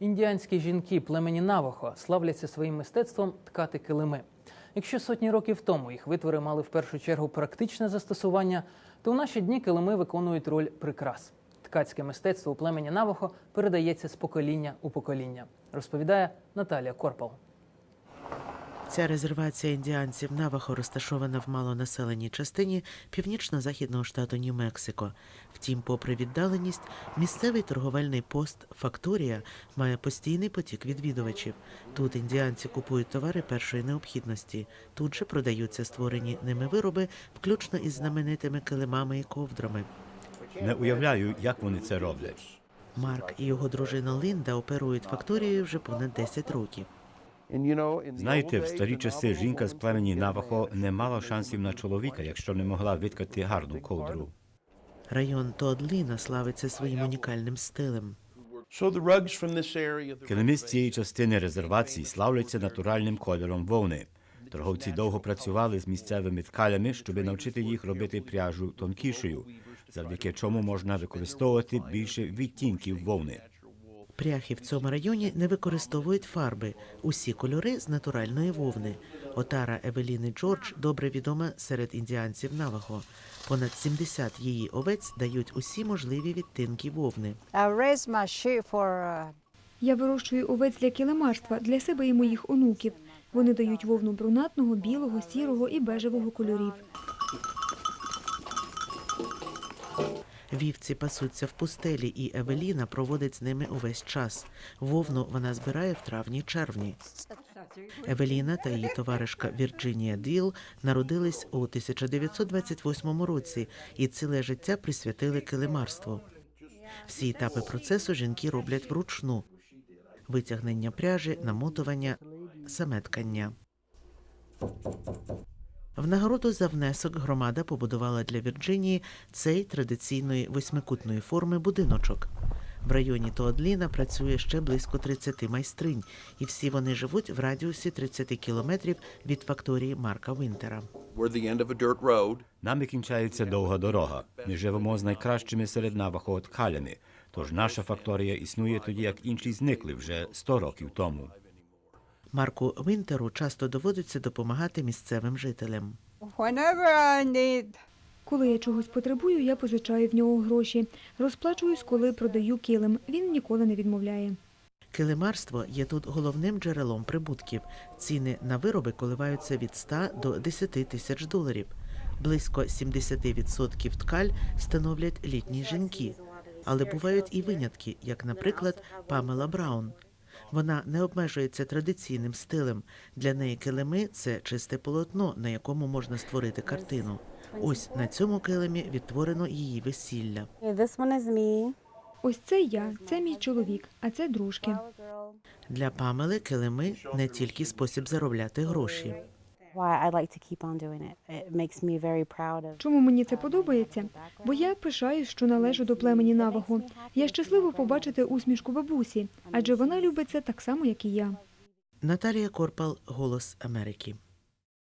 Індіанські жінки племені Навахо славляться своїм мистецтвом ткати килими. Якщо сотні років тому їх витвори мали в першу чергу практичне застосування, то в наші дні килими виконують роль прикрас. Ткацьке мистецтво у племені Навахо передається з покоління у покоління, розповідає Наталія Корпал. Ця резервація індіанців Навахо розташована в малонаселеній частині північно-західного штату Нью-Мексико. Втім, попри віддаленість, місцевий торговельний пост Факторія має постійний потік відвідувачів. Тут індіанці купують товари першої необхідності. Тут же продаються створені ними вироби, включно із знаменитими килимами і ковдрами. Не уявляю, як вони це роблять. Марк і його дружина Лінда оперують факторією вже понад 10 років. Знаєте, в старі часи жінка з племені Навахо не мала шансів на чоловіка, якщо не могла виткати гарну ковдру. Район Тодліна славиться своїм унікальним стилем. Килими з цієї частини резервації славляться натуральним кольором вовни. Торговці довго працювали з місцевими ткалями, щоб навчити їх робити пряжу тонкішою, завдяки чому можна використовувати більше відтінків вовни. Пряхи в цьому районі не використовують фарби. Усі кольори з натуральної вовни. Отара Евеліни Джордж добре відома серед індіанців Наваго. Понад 70 її овець дають усі можливі відтинки вовни. Uh, Я вирощую овець для килимарства для себе і моїх онуків. Вони дають вовну брунатного, білого, сірого і бежевого кольорів. Вівці пасуться в пустелі, і Евеліна проводить з ними увесь час. Вовну вона збирає в травні-червні. Евеліна та її товаришка Вірджинія Діл народились у 1928 році і ціле життя присвятили килимарству. Всі етапи процесу жінки роблять вручну: витягнення пряжі, намотування, саметкання. В нагороду за внесок громада побудувала для Вірджинії цей традиційної восьмикутної форми будиночок. В районі Тоодліна працює ще близько 30 майстринь, і всі вони живуть в радіусі 30 кілометрів від факторії Марка Вінтера. road. Нами кінчається довга дорога. Ми живемо з найкращими серед Навахо ткалями. Тож наша факторія існує тоді, як інші зникли вже 100 років тому. Марку Вінтеру часто доводиться допомагати місцевим жителям. Коли я чогось потребую, я позичаю в нього гроші. Розплачуюсь, коли продаю килим. Він ніколи не відмовляє. Килимарство є тут головним джерелом прибутків. Ціни на вироби коливаються від 100 до 10 тисяч доларів. Близько 70% ткаль становлять літні жінки. Але бувають і винятки, як, наприклад, Памела Браун. Вона не обмежується традиційним стилем. Для неї килими це чисте полотно, на якому можна створити картину. Ось на цьому килимі відтворено її весілля. Ось це я, це мій чоловік, а це дружки. Для Памели килими не тільки спосіб заробляти гроші. Why I like to keep on doing it. It makes me very proud of. Чому мені це подобається? Бо я пишаюсь, що належу до племені навагу. Я щаслива побачити усмішку бабусі, адже вона любить це так само, як і я. Наталія Корпал, Голос Америки.